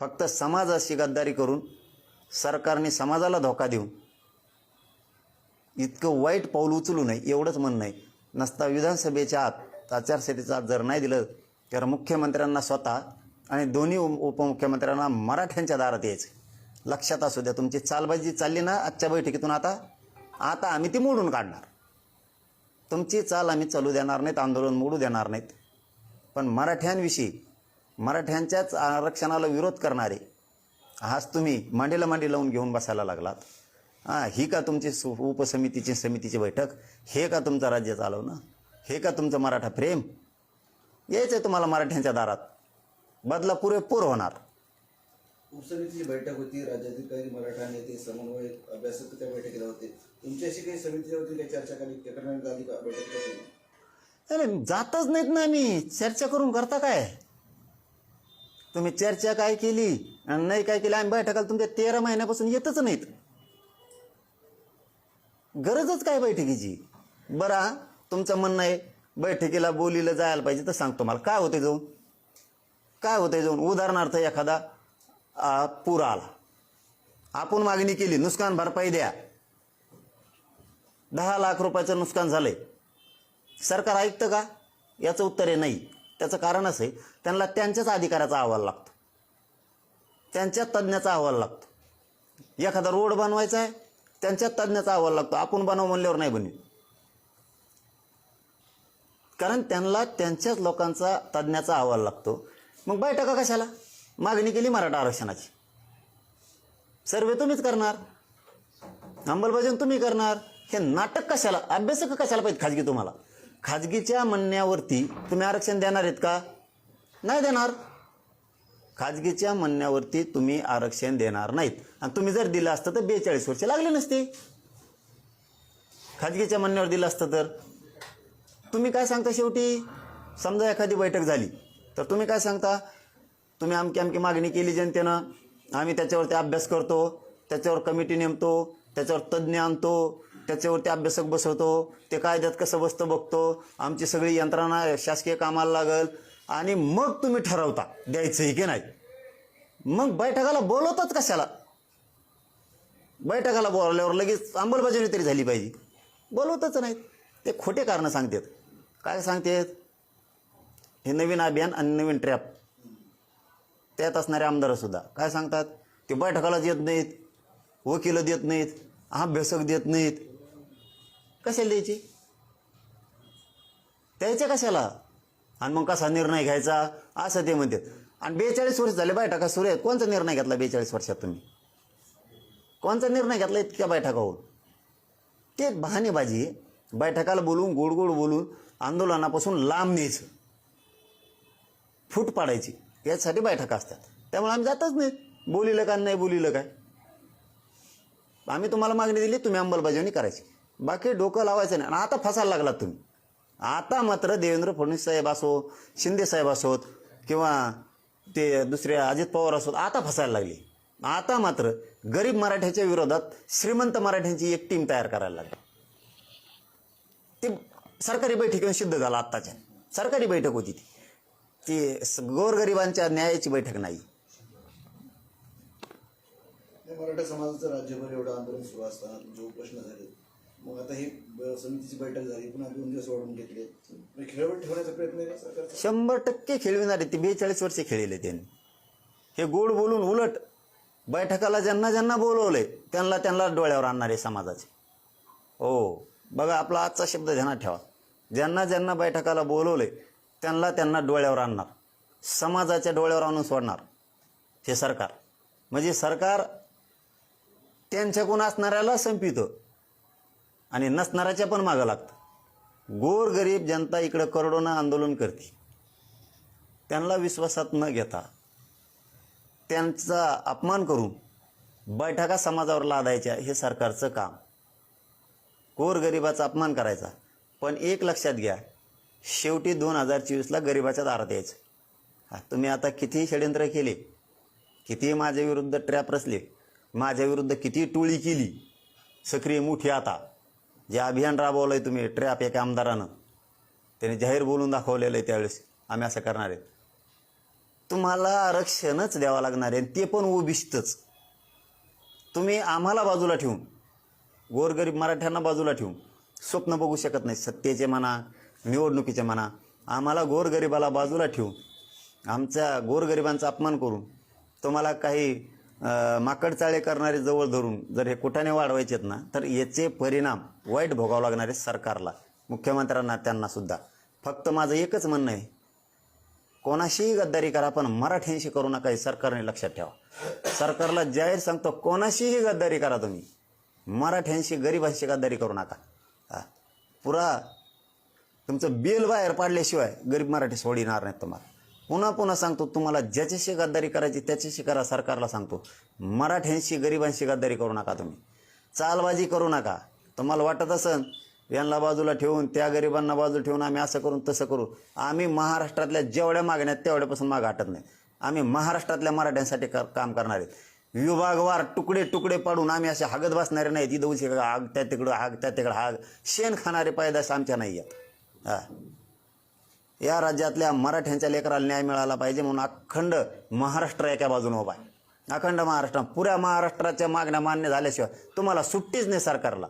फक्त समाजाशी गद्दारी करून सरकारने समाजाला धोका देऊन इतकं वाईट पाऊल उचलू नये एवढंच म्हणणं आहे. नसता विधानसभेच्या आत आचारसंहितेचा आत जर नाही दिलं तर मुख्यमंत्र्यांना स्वतः आणि दोन्ही उपमुख्यमंत्र्यांना मराठ्यांच्या दारात यायचं लक्षात असू द्या तुमची चालबाजी चालली ना आजच्या बैठकीतून आता? आता आम्ही ती मोडून काढणार. तुमची चाल आम्ही चालू देणार नाहीत आंदोलन मोडू देणार नाहीत. पण मराठ्यांविषयी मराठ्यांच्याच आरक्षणाला विरोध करणारे आज तुम्ही मांडीला मांडी लावून घेऊन बसायला लागलात. हां ही का तुमची सु उपसमितीची समितीची बैठक? हे का तुमचं राज्य चालवणं? हे का तुमचं मराठा प्रेम? यायचं आहे तुम्हाला मराठ्यांच्या दारात. बदला पुरेपूर होणार. उपसमितीची बैठक होती राज्यातील काही मराठा नेते समन्वयक अभ्यासक त्या बैठकीला होते. तुमच्याशी काही समितीच्या वतीने काही चर्चा काही करण्यात आली का? बैठकीला अरे जातच नाहीत ना आम्ही. चर्चा करून करता काय? तुम्ही चर्चा काय केली आणि नाही काय केली? आम्ही बैठकाला तुमच्या तेरा महिन्यापासून येतच नाहीत. गरजच काय बैठकीची? बरा तुमचं म्हणणं आहे बैठकीला बोलीला जायला पाहिजे तर सांगतो मला काय होते जाऊन? काय होते जाऊन? उदाहरणार्थ एखादा पूर आला. आपण मागणी केली नुकसान भरपाई द्या. दहा लाख रुपयाचं नुकसान झालंय. सरकार ऐकतं का? याचं उत्तर आहे नाही. त्याचं कारण असं आहे त्यांना त्यांच्याच अधिकाराचा अहवाल लागतो. त्यांच्या तज्ज्ञाचा अहवाल लागतो. एखादा रोड बनवायचा आहे त्यांच्या तज्ज्ञाचा अहवाल लागतो. आपण बनव म्हणल्यावर नाही बनवी. कारण त्यांना त्यांच्याच लोकांचा तज्ज्ञाचा अहवाल लागतो. मग बैठका कशाला? मागणी केली मराठा आरक्षणाची. सर्वे तुम्हीच करणार. अंमलबजावणी तुम्ही करणार. हे नाटक कशाला? अभ्यासक कशाला पाहिजे खाजगी तुम्हाला? खाजगीच्या म्हणण्यावरती तुम्ही आरक्षण देणार आहेत का? नाही देणार. खाजगीच्या म्हणण्यावरती तुम्ही आरक्षण देणार नाहीत. आणि तुम्ही जर दिलं असतं तर बेचाळीस वर्ष लागले नसते. खाजगीच्या म्हणण्यावर दिलं असतं तर? तुम्ही काय सांगता शेवटी? समजा एखादी बैठक झाली तर तुम्ही काय सांगता? तुम्ही अमकी अमकी मागणी केली जनतेनं. आम्ही त्याच्यावरती अभ्यास करतो त्याच्यावर कमिटी नेमतो त्याच्यावर तज्ज्ञ आणतो त्याच्यावरती अभ्यासक बसवतो ते कायद्यात कसं बसतं बघतो आमची सगळी यंत्रणा शासकीय कामाला लागल. आणि मग तुम्ही ठरवता द्यायचं आहे की नाही. मग बैठकाला बोलवतात कशाला? बैठकाला बोलावल्यावर लगेच अंमलबजावणी तरी झाली पाहिजे. बोलवतच नाहीत. ते खोटे कारणं सांगतात. काय सांगतात? हे नवीन अभियान आणि नवीन ट्रॅप. त्यात असणारे आमदारसुद्धा काय सांगतात? ते बैठकालाच येत नाहीत. वकील देत नाहीत. अभ्यासक देत नाहीत. कशाला द्यायची? द्यायचे कशाला? आणि मग कसा निर्णय घ्यायचा? असं ते म्हणतात. आणि बेचाळीस वर्ष झाले बैठका सुरू आहेत. कोणचा निर्णय घेतला बेचाळीस वर्षात तुम्ही? कोणचा निर्णय घेतला इतक्या बैठकाहून ते बहाणेबाजी बैठकाला बोलून गोड गोड बोलून आंदोलनापासून लांब न्यायचं. फूट पाडायची. यासाठी बैठका असतात. त्यामुळे आम्ही जातच नाही. बोलिलं का नाही बोलिलं काय? आम्ही तुम्हाला मागणी दिली तुम्ही अंमलबजावणी करायची. बाकी डोकं लावायचं नाही. आणि आता फसायला लागलात तुम्ही. आता मात्र देवेंद्र फडणवीस साहेब असो शिंदे साहेब असोत किंवा ते दुसरे अजित पवार असोत आता फसायला लागली. आता मात्र गरीब मराठ्याच्या विरोधात श्रीमंत मराठ्यांची एक टीम तयार करायला लागली. ते सरकारी बैठकीवर सिद्ध झालं आत्ताच्या. सरकारी बैठक होती ती. ती गोरगरिबांच्या न्यायाची बैठक नाही. मराठा समाजाचं राज्यभर एवढं आंदोलन सुरू असताना जो प्रश्न झाले मग आता ही समितीची बैठक झाली पुन्हा दोन दिवस वाढून घेतले. मग खेळवत ठेवण्याचा प्रयत्न आहे सरकारचा? शंभर टक्के खेळविणारे ते बेचाळीस वर्षे खेळले त्यांनी. हे गोड बोलून उलट बैठकाला ज्यांना ज्यांना बोलवलंय त्यांना त्यांना डोळ्यावर आणणारे समाजाचे. हो बघा आपला आजचा शब्द ध्यानात ठेवा. ज्यांना ज्यांना बैठकाला बोलवलंय त्यांना त्यांना डोळ्यावर आणणार. समाजाच्या डोळ्यावर आणून सोडणार. हे सरकार. म्हणजे सरकार त्यांच्याकडून असणाऱ्याला संपितं आणि नसणाऱ्याच्या पण मागं लागतं. गोरगरीब जनता इकडं करोडोनं आंदोलन करते. त्यांना विश्वासात न घेता त्यांचा अपमान करून बैठका समाजावर लादायच्या हे सरकारचं काम. गोरगरिबाचा अपमान करायचा. पण एक लक्षात घ्या शेवटी दोन हजार चोवीसला गरिबाच्या दारात यायचं. हा तुम्ही आता कितीही षडयंत्र केले कितीही माझ्या विरुद्ध ट्रॅप रचले माझ्या विरुद्ध किती टोळी केली सक्रिय मोठी आता. जे अभियान राबवलं आहे तुम्ही ट्रॅप एका आमदारानं. त्याने जाहीर बोलून दाखवलेलं आहे त्यावेळेस. आम्ही असं करणार आहे. तुम्हाला आरक्षणच द्यावं लागणार आहे ते पण उभिष्टच. तुम्ही आम्हाला बाजूला ठेवून गोरगरीब मराठ्यांना बाजूला ठेवून स्वप्न बघू शकत नाही. सत्तेचे म्हणा निवडणुकीचे म्हणा आम्हाला गोरगरिबाला बाजूला ठेवून आमच्या गोरगरिबांचा अपमान करून तुम्हाला काही माकडचाळे करणारे जवळ धरून जर हे कुठाने वाढवायचेत ना तर याचे परिणाम वाईट भोगावं लागणार आहे सरकारला मुख्यमंत्र्यांना त्यांना सुद्धा. फक्त माझं एकच म्हणणं आहे कोणाशीही गद्दारी करा पण मराठ्यांशी करू नका हे सरकारने लक्षात ठेवा. सरकारला जाहीर सांगतो कोणाशीही गद्दारी करा तुम्ही. मराठ्यांशी गरिबांशी गद्दारी करू नका. हा. पुरा तुमचं बिल बाहेर पाडल्याशिवाय गरीब मराठी सोडिणार नाहीत तुम्हाला. पुन्हा पुन्हा सांगतो तुम्हाला ज्याच्याशी गद्दारी करायची त्याच्याशी करा सरकारला सांगतो. मराठ्यांशी गरिबांशी गद्दारी करू नका तुम्ही. चालबाजी करू नका. तुम्हाला वाटत असन यांना बाजूला ठेवून त्या गरिबांना बाजूला ठेवून आम्ही असं करून तसं करू. आम्ही महाराष्ट्रातल्या जेवढ्या मागण्या तेवढ्यापासून माग हटत नाही. आम्ही महाराष्ट्रातल्या मराठ्यांसाठी कर काम करणार आहेत. विभागवार तुकडे तुकडे पाडून आम्ही असे हागत बसणारे नाहीत. इथं उशी हाग त्या तिकडं हाग त्या तिकडं हाग शेण खाणारे पायदास आमच्या नाही आहेत. हां. या राज्यातल्या मराठ्यांच्या लेकराला न्याय मिळाला पाहिजे म्हणून अखंड महाराष्ट्र एका बाजूने उभा आहे. अखंड महाराष्ट्र. पुऱ्या महाराष्ट्राच्या मागण्या मान्य झाल्याशिवाय तुम्हाला सुट्टीच नाही सरकारला.